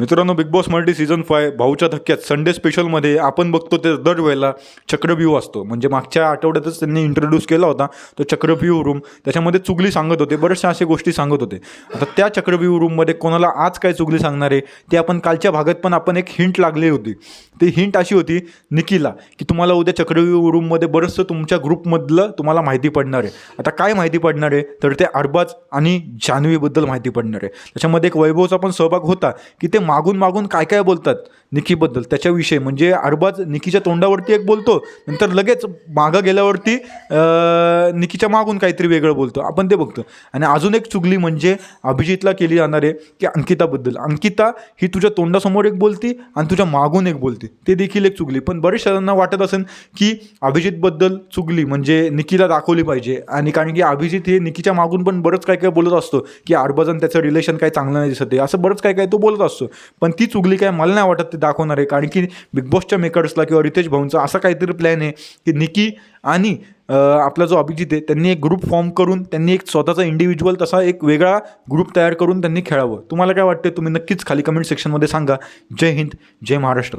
मित्रांनो Bigg Boss Marathi season five भाऊच्या धक्क्यात संडे स्पेशलमध्ये आपण बघतो ते दरवेळेला चक्रव्यूह असतो. म्हणजे मागच्या आठवड्यातच त्यांनी इंट्रोड्यूस केला होता तो चक्रव्यूह रूम त्याच्यामध्ये चुगली सांगत होते बऱ्याचशा अशा गोष्टी सांगत होते. आता त्या चक्रव्यूह रूममध्ये कोणाला आज काय चुगली सांगणार आहे ते आपण कालच्या भागात पण आपण एक हिंट लागली होती. ती हिंट अशी होती निकीला की तुम्हाला उद्या चक्रव्यूह रूममध्ये बरंचसं तुमच्या ग्रुपमधलं तुम्हाला माहिती पडणार आहे. आता काय माहिती पडणार आहे? तर ते अरबाज आणि जान्हवीबद्दल माहिती पडणार आहे. त्याच्यामध्ये एक वैभवचा पण सहभाग होता की ते मागून मागून काय काय बोलतात? निकीबद्दल त्याच्याविषयी. म्हणजे अरबाज निकीच्या तोंडावरती एक बोलतो नंतर लगेच मागं गेल्यावरती निकीच्या मागून काहीतरी वेगळं बोलतो. आपण ते बघतो. आणि अजून एक चुगली म्हणजे अभिजितला केली जाणार आहे की अंकिताबद्दल. अंकिता ही तुझ्या तोंडासमोर एक बोलती आणि तुझ्या मागून एक बोलते. ते देखील एक चुगली. पण बरेच जणांना वाटत असेल की अभिजितबद्दल चुगली म्हणजे निकीला दाखवली पाहिजे. आणि कारण की अभिजित हे निकीच्या मागून पण बरंच काय काय बोलत असतो की अरबाजन त्याचं रिलेशन काय चांगलं नाही दिसत आहे. असं बरंच काय काय तो बोलत असतो. पण ती चुगली काय मला नाही वाटत दाखवणार आहे. कारण की बिग बॉसच्या मेकर्सला किंवा रितेश भाऊंचा असा काहीतरी प्लॅन आहे की निकी आणि आपला जो अभिजित आहे त्यांनी एक ग्रुप फॉर्म करून त्यांनी एक स्वतःचा इंडिव्हिज्युअल तसा एक वेगळा ग्रुप तयार करून त्यांनी खेळावं. तुम्हाला काय वाटतं तुम्ही नक्कीच खाली कमेंट सेक्शनमध्ये सांगा. जय हिंद जय महाराष्ट्र.